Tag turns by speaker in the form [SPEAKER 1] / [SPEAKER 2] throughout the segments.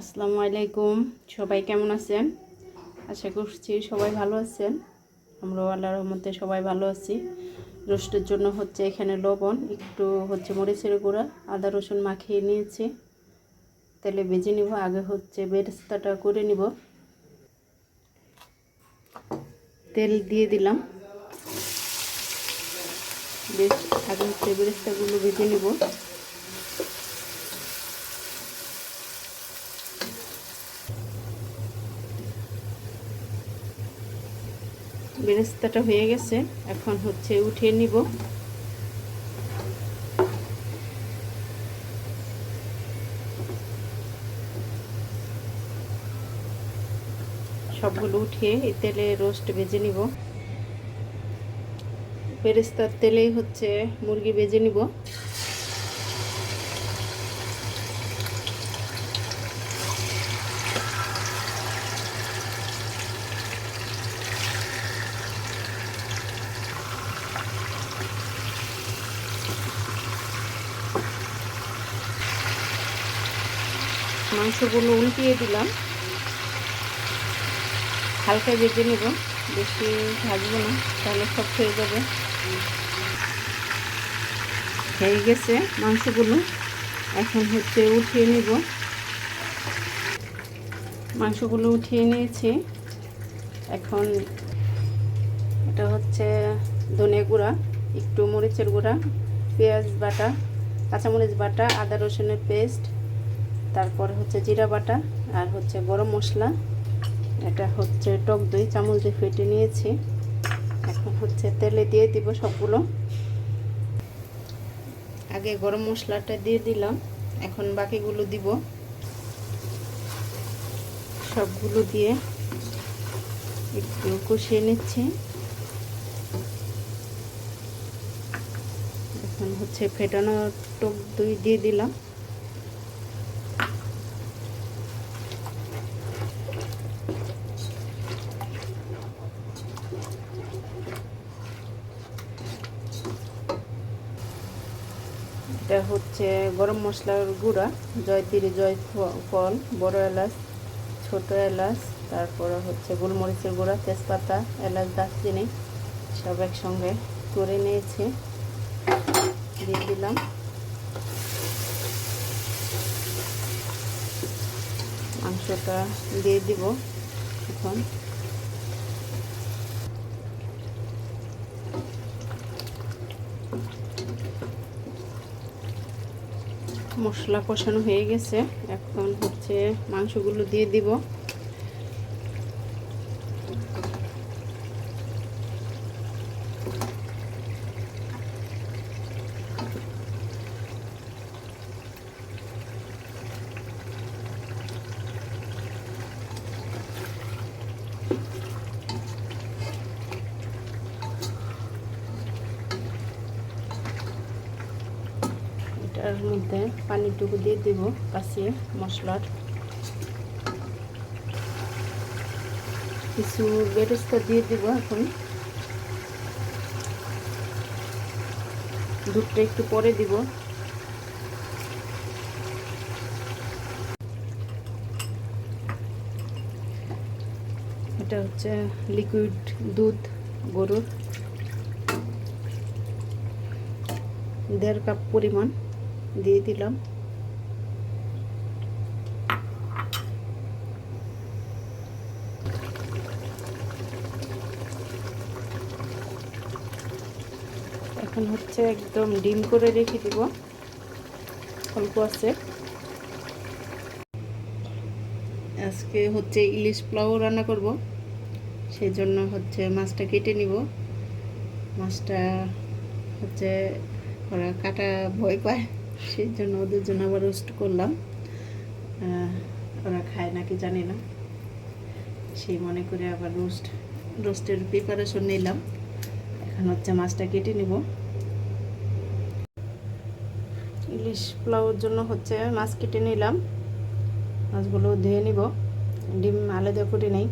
[SPEAKER 1] আসসালামু আলাইকুম। সবাই কেমন আছেন? আশা করছি সবাই ভালো আছেন। আমরাও আল্লাহর রহমতে সবাই ভালো আছি। রোস্টের জন্য হচ্ছে এখানে লবণ, একটু হচ্ছে মরিচের গুঁড়া, আদা রসুন মাখিয়ে নিয়েছি। তেলে ভেজে নিব, আগে হচ্ছে বেরেস্তাটা করে নিব। তেল দিয়ে দিলাম। বেশ, আগে হচ্ছে বেরেস্তাগুলো ভেজে নিব। বেরেস্তাটা হয়ে গেছে, এখন হচ্ছে উঠিয়ে নিব। সবগুলো উঠিয়ে এই তেলে রোস্ট ভেজে নিব। বেরেস্তার তেলেই হচ্ছে মুরগি ভেজে নিব। মাংসগুলো উল্টিয়ে দিলাম। হালকা ভেজে নেব। বেশি ভাজবো না, তাহলে সব হয়ে যাবে। হয়ে গেছে মাংসগুলো। এখন হচ্ছে উঠিয়ে নেব। মাংসগুলো উঠিয়ে নিয়েছি। এখন এটা হচ্ছে ধনে গুঁড়া, একটু মরিচের গুঁড়া, পেঁয়াজ বাটা, কাঁচামরিচ বাটা, আদা রসুনের পেস্ট তারপর হচ্ছে জিরা বাটা আর হচ্ছে গরম মশলা। এটা হচ্ছে টক দই, চামচ দিয়ে ফেটে নিয়েছি। এখন হচ্ছে তেলে দিয়ে দিব সবগুলো। আগে গরম মশলাটা দিয়ে দিলাম, এখন বাকিগুলো দিব। সবগুলো দিয়ে একটু কষিয়ে নিচ্ছি। এখন হচ্ছে ফেটানো টক দই দিয়ে দিলাম। এটা হচ্ছে গরম মশলার গুঁড়া, জয়তিরি জয় ফল, বড় এলাচ, ছোট এলাচ, তারপরে হচ্ছে গোলমরিচের গুঁড়া, তেজপাতা, এলাচ, দারচিনি, সব একসঙ্গে করে নিয়েছি। দিয়ে দিলাম। মাংসটা দিয়ে দিব এখন। মশলা কষানো হয়ে গেছে। এখন হচ্ছে মাংসগুলো দিয়ে দিব। এটার মধ্যে পানিটুকু দিয়ে দিব কাশিয়ে মশলার। কিছু বেরেস্তা দিয়ে দিব এখন। দুধটা একটু পরে দিব। এটা হচ্ছে লিকুইড দুধ, গরুর। দেড় কাপ পরিমাণ। দিয়ে দিলাম। এখন হচ্ছে একদম ডিম করে রেখে দিব। অল্প আছে। আজকে হচ্ছে ইলিশ পোলাও রান্না করব। সেই জন্য হচ্ছে মাছটা কেটে নিব। মাছটা হচ্ছে ওরা কাটা ভয় পায়। সেই জন্য ওদের জন্য আবার রোস্ট করলাম। ওরা খায় নাকি জানি না। সেই মনে করে আবার রোস্ট রোস্টের প্রিপারেশন নিলাম। এখন হচ্ছে মাছটা কেটে নিব। ইলিশ পোলাওর জন্য হচ্ছে মাছ কেটে নিলাম। মাছগুলো ধুয়ে নিব। ডিম আলাদা করে নেই,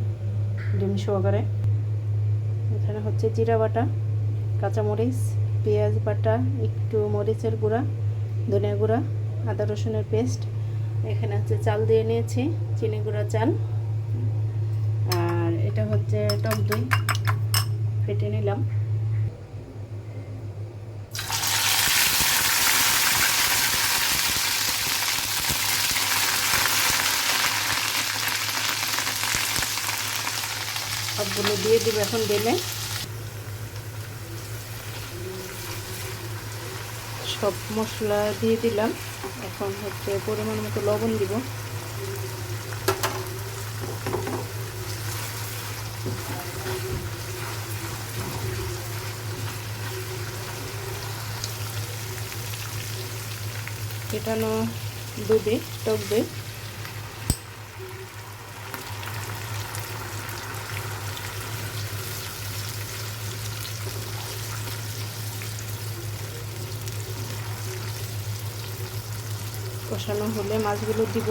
[SPEAKER 1] ডিম সহকারে। এখানে হচ্ছে জিরা বাটা, কাঁচামরিচ, পেঁয়াজ বাটা, একটু মরিচের গুঁড়া ধনিয়া গুঁড়া, আদা রসুনের পেস্ট, এখানে হচ্ছে চাল দিয়ে নিয়েছি, চিনি গুঁড়া চাল। আর এটা হচ্ছে টক দই, ফেটে নিলাম। সবগুলো দিয়ে দিব এখন ঢেলে। সব মশলা দিয়ে দিলাম। এখন হচ্ছে পরিমাণ মতো লবণ দিব। ফেটানো দুধে টক দই। কষানো হলে মাছগুলো দিব।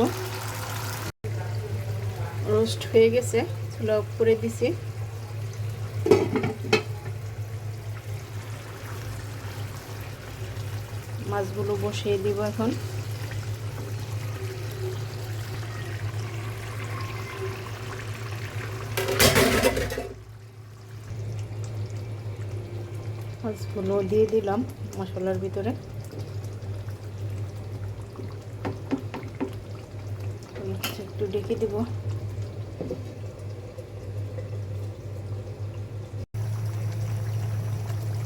[SPEAKER 1] রোস্ট হয়ে গেছে, চুলা অফ করে দিছি। মাছগুলো বসিয়ে দিব এখন। মাছগুলো দিয়ে দিলাম মশলার ভিতরে। একটু ডেকে দিব।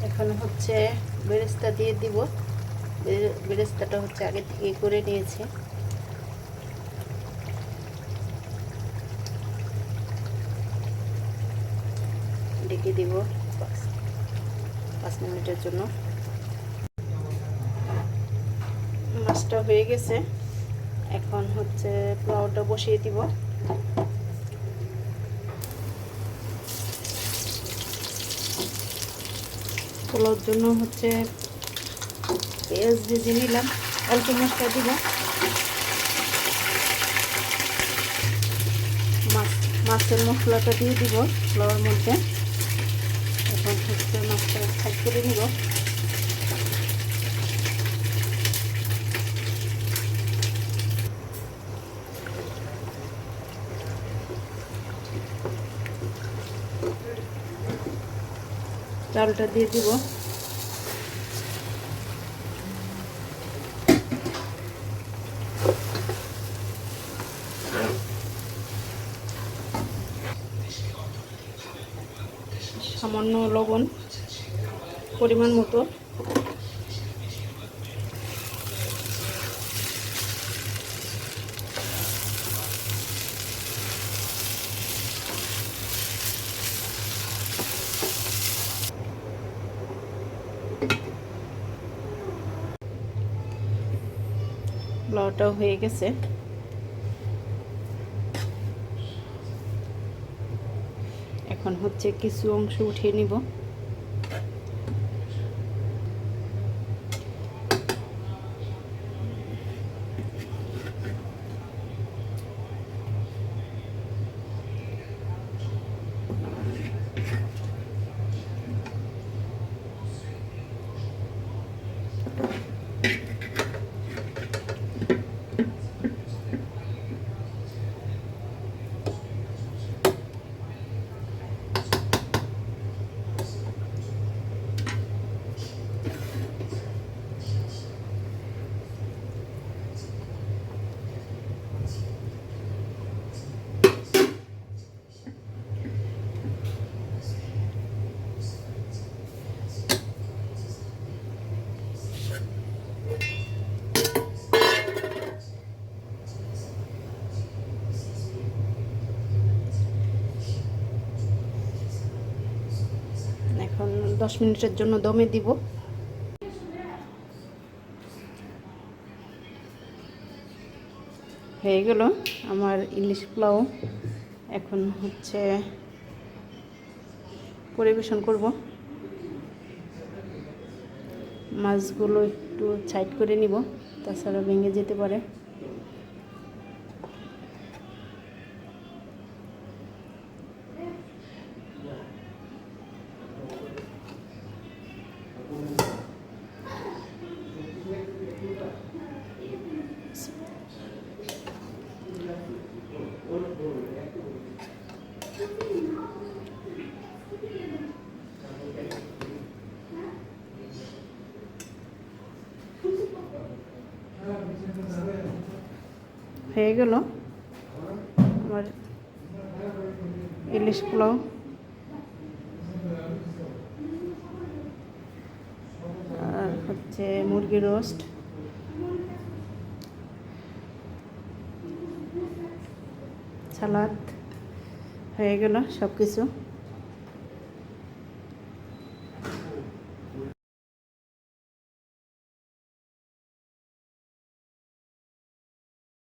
[SPEAKER 1] এখন হচ্ছে বেরেস্তা দিয়ে দিব। বেরেস্তাটা হচ্ছে আগে থেকে করে নিয়েছে। ডেকে দিব পাঁচ মিনিটের জন্য। মাছটা হয়ে গেছে। এখন হচ্ছে পোলাওটা বসিয়ে দিব। পোলাওর জন্য হচ্ছে পেঁয়াজ ভেজে নিলাম, অল্প মশলা দিব। মাছ, মাছের মশলাটা দিয়ে দিব পোলাওয়ার মধ্যে। এখন হচ্ছে মাছটা সাইড করে নিব। চালটা দিয়ে দিব। সামান্য লবণ পরিমাণ মতো। ব্লাউটাও হয়ে গেছে। এখন হচ্ছে কিছু অংশ উঠিয়ে নিব এখন দশ মিনিটের জন্য দমে দিব। হয়ে গেল আমার ইলিশ পোলাও। এখন হচ্ছে পরিবেশন করব। মাছগুলো একটু সাইড করে নিব, তাছাড়া ভেঙে যেতে পারে। হয়ে গেল। আমার ইলিশ পোলাও। আর হচ্ছে মুরগি রোস্ট। সালাদ হয়ে গেল সব কিছু